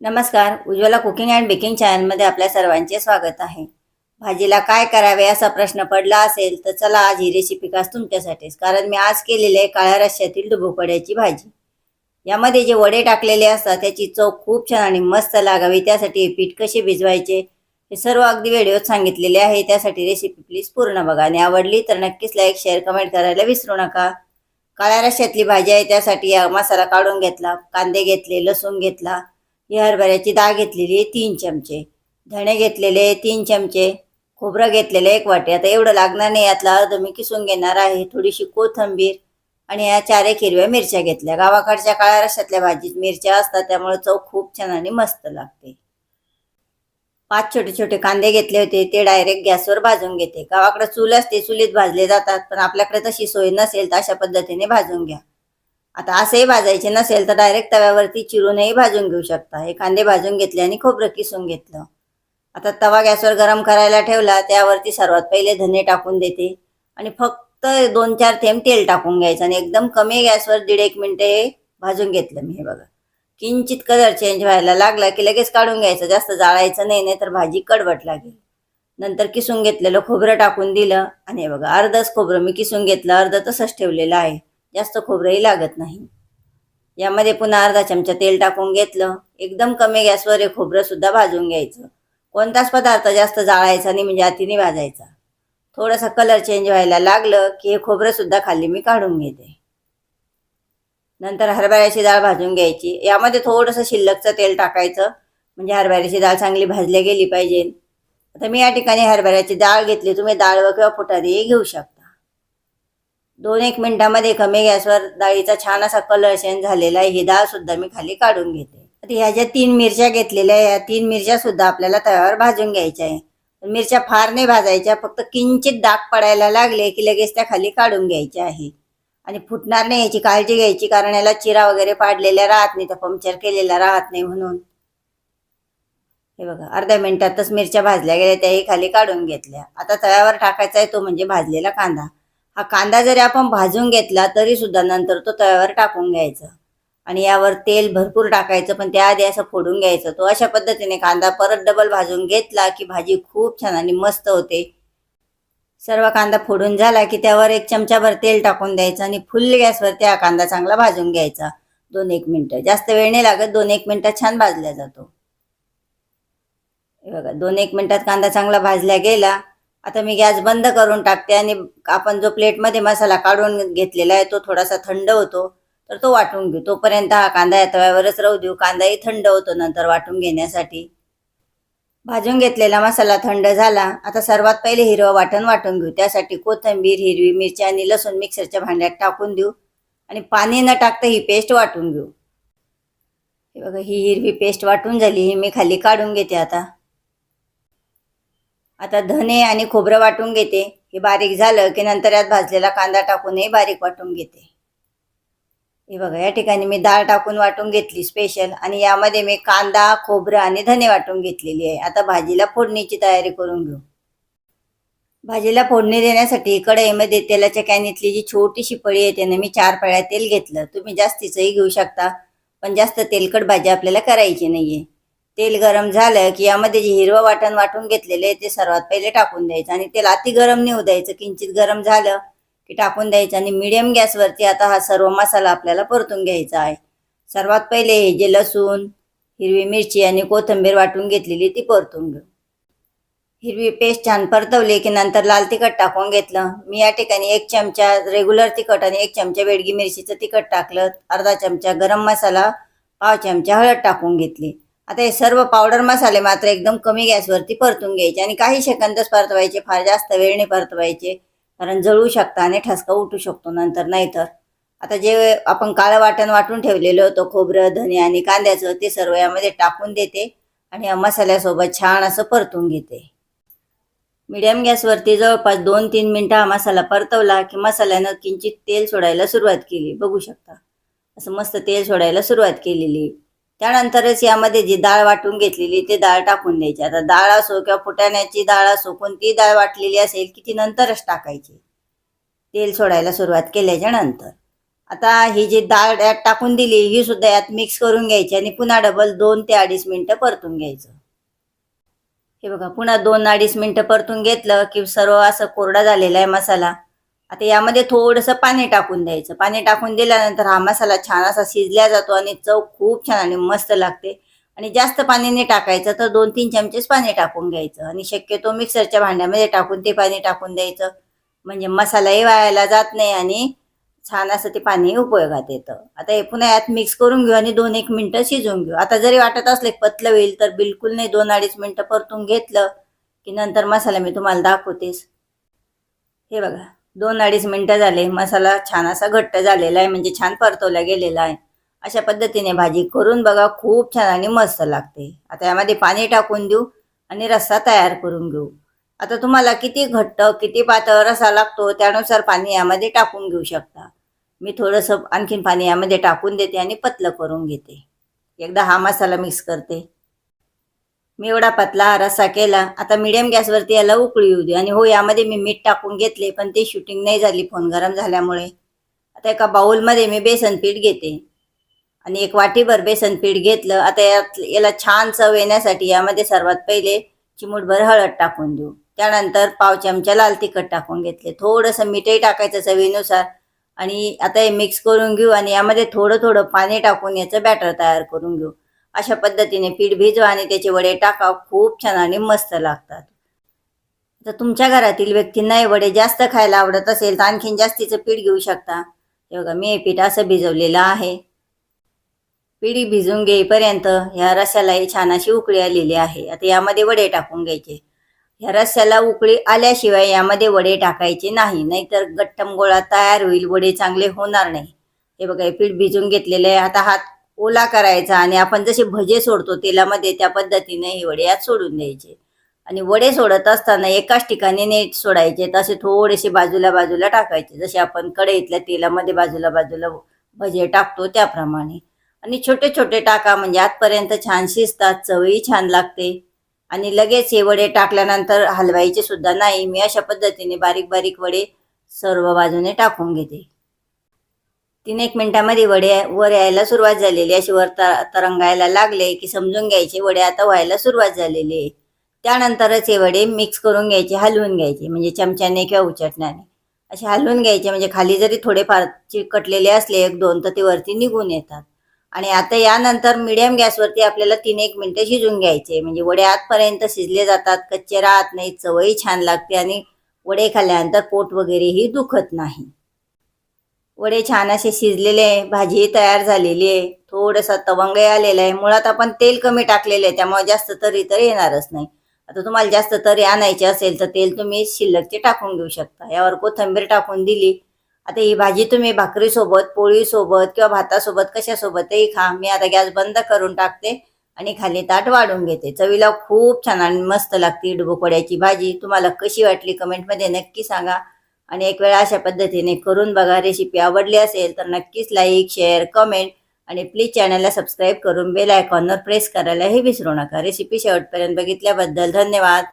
नमस्कार Ujjwala cooking and baking चॅनलमध्ये आपल्या सर्वांचे स्वागत आहे. भाजीला काय करावे असा प्रश्न पडला असेल तर चला आज ही रेसिपी खास तुमच्यासाठीच कारण मी आज केलेली आहे काळ्या रश्श्यातील डुबोकड्याची भाजी. यामध्ये जे वडे टाकलेले असतात त्याची चव खूप छान आणि मस्त लागावी त्यासाठी पीठ कसे भिजवायचे हे सर्व अगदी व्हिडिओत सांगितलेले आहे. त्यासाठी रेसिपी प्लीज पूर्ण बघा. आणि आवडली तर नक्कीच लाईक शेअर कमेंट करायला विसरू नका. काळ्या रश्श्यातली भाजी आहे त्यासाठी मसाला काढून घेतला कांदे घेतले लसूण घेतला ही हरभऱ्याची डाळ घेतलेली आहे तीन चमचे. धणे घेतलेले तीन चमचे. खोबरं घेतलेलं आहे एक वाटी. आता एवढं लागणार नाही यातला अर्ध मी किसून घेणार आहे. थोडीशी कोथंबीर आणि या चार एक हिरव्या मिरच्या घेतल्या. गावाकडच्या काळ्या रश्यातल्या भाजीत मिरच्या असतात त्यामुळे चव खूप छान आणि मस्त लागते. पाच छोटे छोटे कांदे घेतले होते ते डायरेक्ट गॅसवर भाजून घेते. गावाकडे चूल असते चुलीत भाजले जातात पण आपल्याकडे तशी सोय नसेल तर अशा पद्धतीने भाजून घ्या. आता असंही भाजायचे नसेल तर डायरेक्ट तव्यावरती चिरूनही भाजून घेऊ शकता. हे कांदे भाजून घेतले आणि खोबरं किसून घेतलं. आता तवा गॅसवर गरम करायला ठेवला त्यावरती सर्वात पहिले धने टाकून देते. आणि फक्त दोन चार थेंब तेल टाकून घ्यायचं आणि एकदम कमी गॅसवर दीड एक मिनिटे भाजून घेतलं मी हे बघा. किंचित कलर चेंज व्हायला लागला की लगेच काढून घ्यायचं. जास्त जाळायचं नाही नाही तर भाजी कडवट लागेल. नंतर किसून घेतलेलं खोबरं टाकून दिलं. आणि हे बघा अर्धच खोबरं मी किसून घेतलं. अर्ध तसंच ठेवलेलं आहे. जास्त खोबरंही लागत नाही. यामध्ये पुन्हा अर्धा चमचा तेल टाकून घेतलं. एकदम कमी गॅसवर हे खोबरंसुद्धा भाजून घ्यायचं. कोणताच पदार्थ जास्त जाळायचा नाही म्हणजे अतिने भाजायचा. थोडासा कलर चेंज व्हायला लागलं की हे खोबरंसुद्धा खाली मी काढून घेते. नंतर हरभऱ्याची डाळ भाजून घ्यायची. यामध्ये थोडंसं शिल्लकचं तेल टाकायचं. म्हणजे हरभऱ्याची डाळ चांगली भाजली गेली पाहिजे. आता मी या ठिकाणी हरभऱ्याची डाळ घेतली. तुम्ही डाळ व किंवा फुटादेही घेऊ शकता. दोन एक मिनिटामध्ये कमी गॅसवर डाळीचा छान असा कलर चेंज झालेला आहे. ही डाळ सुद्धा मी खाली काढून घेते. आता ह्या ज्या तीन मिरच्या घेतलेल्या आहे या तीन मिरच्या सुद्धा आपल्याला तव्यावर भाजून घ्यायच्या आहे मिरच्या फार नाही भाजायच्या फक्त किंचित डाग पडायला लागले की लगेच त्या खाली काढून घ्यायच्या आहे आणि फुटणार नाही याची काळजी घ्यायची कारण याला चिरा वगैरे पाडलेल्या राहत नाही तर पंक्चर केलेला राहत नाही म्हणून. हे बघा अर्ध्या मिनिटातच मिरच्या भाजल्या गेल्या त्याही खाली काढून घेतल्या. आता तव्यावर टाकायचा आहे तो म्हणजे भाजलेला कांदा. हा कांदा जरी आपण भाजून घेतला तरी सुद्धा नंतर तो तव्यावर टाकून घ्यायचा. आणि यावर तेल भरपूर टाकायचं पण त्याआधी असं फोडून घ्यायचं. तो अशा पद्धतीने कांदा परत डबल भाजून घेतला की भाजी खूप छान आणि मस्त होते. सर्व कांदा फोडून झाला की त्यावर एक चमचाभर तेल टाकून द्यायचं आणि फुल गॅसवर त्या कांदा चांगला भाजून घ्यायचा. दोन एक मिनटं. जास्त वेळ नाही लागत दोन एक मिनटात छान भाजला जातो. हे बघा दोन एक मिनटात कांदा चांगला भाजला गेला. आता मी गॅस बंद करून टाकते आणि आपण जो प्लेटमध्ये मसाला काढून घेतलेला आहे तो थोडासा थंड होतो तर तो वाटून घेऊ. तोपर्यंत हा कांदा या तव्यावरच राहू देऊ. कांदाही थंड होतो नंतर वाटून घेण्यासाठी. भाजून घेतलेला मसाला थंड झाला. आता सर्वात पहिले हिरवं वाटण वाटून घेऊ. त्यासाठी कोथिंबीर हिरवी मिरची आणि लसूण मिक्सरच्या भांड्यात टाकून देऊ. आणि पाणी न टाकता ही पेस्ट वाटून घेऊ. हे बघा ही हिरवी पेस्ट वाटून झाली. ही मी खाली काढून घेते आता. आता धने आणि खोबरं वाटून घेते. हे बारीक झालं की नंतर यात भाजलेला कांदा टाकूनही बारीक वाटून घेते. हे बघा या ठिकाणी मी डाळ टाकून वाटून घेतली स्पेशल आणि यामध्ये मी कांदा खोबरं आणि धने वाटून घेतलेली आहे. आता भाजीला फोडणीची तयारी करून घेऊ. भाजीला फोडणी देण्यासाठी कढईमध्ये तेलाच्या कॅनीतली जी छोटीशी पळी येते ना मी चार पळ्या तेल घेतलं. तुम्ही जास्तीचंही घेऊ शकता पण जास्त तेलकट भाजी आपल्याला करायची नाही आहे तेल गरम झालं की यामध्ये जे हिरवं वाटण वाटून घेतलेले ते सर्वात पहिले टाकून द्यायचं. आणि तेल अति गरम नेऊ द्यायचं किंचित गरम झालं की टाकून द्यायचं. आणि मिडियम गॅसवरती आता हा सर्व मसाला आपल्याला परतून घ्यायचा आहे. सर्वात पहिले हे जे लसूण हिरवी मिरची आणि कोथिंबीर वाटून घेतलेली ती परतून घेऊ. हिरवी पेस्ट छान परतवली की नंतर लाल तिखट टाकून घेतलं. मी या ठिकाणी एक चमचा रेग्युलर तिखट आणि एक चमचा बेडगी मिरचीचं तिखट टाकलं. अर्धा चमचा गरम मसाला पाव चमचा हळद टाकून घेतली. आता हे सर्व पावडर मसाले मात्र एकदम कमी गॅसवरती परतून घ्यायचे आणि काही सेकंदच परतवायचे फार जास्त वेळ नाही परतवायचे. कारण जळू शकता आणि ठसका उठू शकतो नंतर नाहीतर. आता जे आपण काळं वाटण वाटून ठेवलेलं होतं खोबरं धने आणि कांद्याचं ते सर्व यामध्ये टाकून देते आणि या मसाल्यासोबत छान असं परतून घेते. मिडियम गॅसवरती जवळपास दोन तीन मिनटं हा मसाला परतवला की मसाल्यानं किंचित तेल सोडायला सुरुवात केली. बघू शकता. असं मस्त तेल सोडायला सुरुवात केलेली. त्यानंतरच यामध्ये जी डाळ वाटून घेतलेली ती डाळ टाकून द्यायची. आता डाळ असो किंवा फुटाण्याची डाळ असो कोणती डाळ वाटलेली असेल की ती नंतरच टाकायची. तेल सोडायला सुरुवात केल्याच्यानंतर. आता ही जी डाळ यात टाकून दिली ही सुद्धा यात मिक्स करून घ्यायची आणि पुन्हा डबल दोन ते अडीच मिनिटं परतून घ्यायचं. हे बघा पुन्हा दोन अडीच मिनटं परतून घेतलं की सर्व असं कोरडा झालेला आहे मसाला. आता यामध्ये थोडंसं पाणी टाकून द्यायचं. पाणी टाकून दिल्यानंतर हा मसाला छान असा शिजल्या जातो आणि चव खूप छान आणि मस्त लागते. आणि जास्त पाणी नाही टाकायचं तर दोन तीन चमचेच पाणी टाकून घ्यायचं. आणि शक्यतो मिक्सरच्या भांड्यामध्ये टाकून ते पाणी टाकून द्यायचं. म्हणजे मसालाही वाळायला जात नाही आणि छान असं ते पाणी उपयोगात येतं. आता हे पुन्हा यात मिक्स करून घेऊ आणि दोन एक मिनटं शिजवून घेऊ. आता जरी वाटत असले पतलं होईल तर बिलकुल नाही दोन अडीच मिनटं परतून घेतलं की नंतर मसाला मी तुम्हाला दाखवतेस हे बघा. दोन अडीच मिनटं झाले. मसाला छान असा घट्ट झालेला आहे म्हणजे छान परतवला गेलेला आहे. अशा पद्धतीने भाजी करून बघा खूप छान आणि मस्त लागते. आता यामध्ये पाणी टाकून देऊ आणि रस्सा तयार करून घेऊ. आता तुम्हाला किती घट्ट किती पातळ रसा लागतो त्यानुसार पाणी यामध्ये टाकून घेऊ शकता. मी थोडंसं आणखीन पाणी यामध्ये टाकून देते आणि पतलं करून घेते. एकदा हा मसाला मिक्स करते. मी एवढा पतला रस्सा केला. आता मिडियम गॅसवरती याला उकळी येऊ दे. आणि हो यामध्ये मी मीठ टाकून घेतले पण ते शूटिंग नाही झाली फोन गरम झाल्यामुळे. आता एका बाउलमध्ये मी बेसन पीठ घेते. आणि एक वाटीभर बेसन पीठ घेतलं. आता यात याला छान चव येण्यासाठी यामध्ये सर्वात पहिले चिमूटभर हळद टाकून देऊ. त्यानंतर पाव चमचा लाल तिखट टाकून घेतले. थोडंसं मीठही टाकायचं चवीनुसार. आणि आता हे मिक्स करून घेऊ. आणि यामध्ये थोडं थोडं पाणी टाकून याचं बॅटर तयार करून घेऊ. अशा पद्धतीने पीठ भिजवा आणि त्याचे वडे टाका खूप छान आणि मस्त लागतात. तर तुमच्या घरातील व्यक्तींना हे वडे जास्त खायला आवडत असेल तर आणखीन जास्तीचं पीठ घेऊ शकता. हे बघा मी हे पीठ असं भिजवलेलं आहे. पिढी भिजून घेईपर्यंत ह्या रस्यालाही छान अशी उकळी आलेली आहे. आता यामध्ये वडे टाकून घ्यायचे. ह्या रस्याला उकळी आल्याशिवाय यामध्ये वडे टाकायचे नाही. नाहीतर गट्टम गोळा तयार होईल. वडे चांगले होणार नाही. हे बघा हे पीठ भिजून घेतलेले आहे. आता हात ओला करायचा आणि आपण जसे भजे सोडतो तेलामध्ये त्या पद्धतीने हे वडे यात सोडून द्यायचे. आणि वडे सोडत असताना एकाच ठिकाणी नीट सोडायचे तसे थोडेसे बाजूला बाजूला टाकायचे. जसे आपण कढईतल्या तेलामध्ये बाजूला बाजूला भजे टाकतो त्याप्रमाणे. आणि छोटे छोटे टाका म्हणजे आतपर्यंत छान शिजतात चवही छान लागते. आणि लगेच हे वडे टाकल्यानंतर हलवायचे सुद्धा नाही. मी अशा पद्धतीने बारीक बारीक वडे सर्व बाजूने टाकून घेते. तीन एक मिनिटामध्ये वडे वर यायला सुरुवात झालेली अशी वर तर तरंगायला लागले की समजून घ्यायचे वडे आता व्हायला सुरुवात झालेली आहे. त्यानंतरच हे वडे मिक्स करून घ्यायचे हलवून घ्यायचे म्हणजे चमच्याने किंवा उचटण्याने. असे हलवून घ्यायचे म्हणजे खाली जरी थोडेफार चिकटलेले असले एक दोन तर ते वरती निघून येतात. आणि आता यानंतर मिडियम गॅसवरती आपल्याला तीन एक मिनटं शिजून घ्यायचे. म्हणजे वडे आतपर्यंत शिजले जातात कच्चे राहत नाही चवही छान लागते आणि वडे खाल्ल्यानंतर पोट वगैरेही दुखत नाही. वडे छान असे शिजलेले आहे भाजी तयार झालेली आहे थोडंसं तवंग आलेलं आहे. मुळात आपण तेल कमी टाकलेलं आहे त्यामुळे जास्त तरी तर येणारच नाही. आता तुम्हाला जास्त तरी आणायचे असेल तर तेल तुम्ही शिल्लकचे टाकून घेऊ शकता. यावर कोथिंबीर टाकून दिली. आता ही भाजी तुम्ही भाकरीसोबत पोळीसोबत किंवा भातासोबत कशासोबतही खा. मी आता गॅस बंद करून टाकते आणि खाली ताट वाढून घेते. चवीला खूप छान आणि मस्त लागते डुबोकड्याची भाजी. तुम्हाला कशी वाटली कमेंटमध्ये नक्की सांगा. आणि एक वेळा अशा पद्धतीने करून बघा रेसिपी आवडली असेल तर नक्कीच लाईक शेअर कमेंट आणि प्लीज चॅनलला सबस्क्राईब करून बेल आयकॉनवर प्रेस करायलाही विसरू नका. रेसिपी शेवटपर्यंत बघितल्याबद्दल धन्यवाद.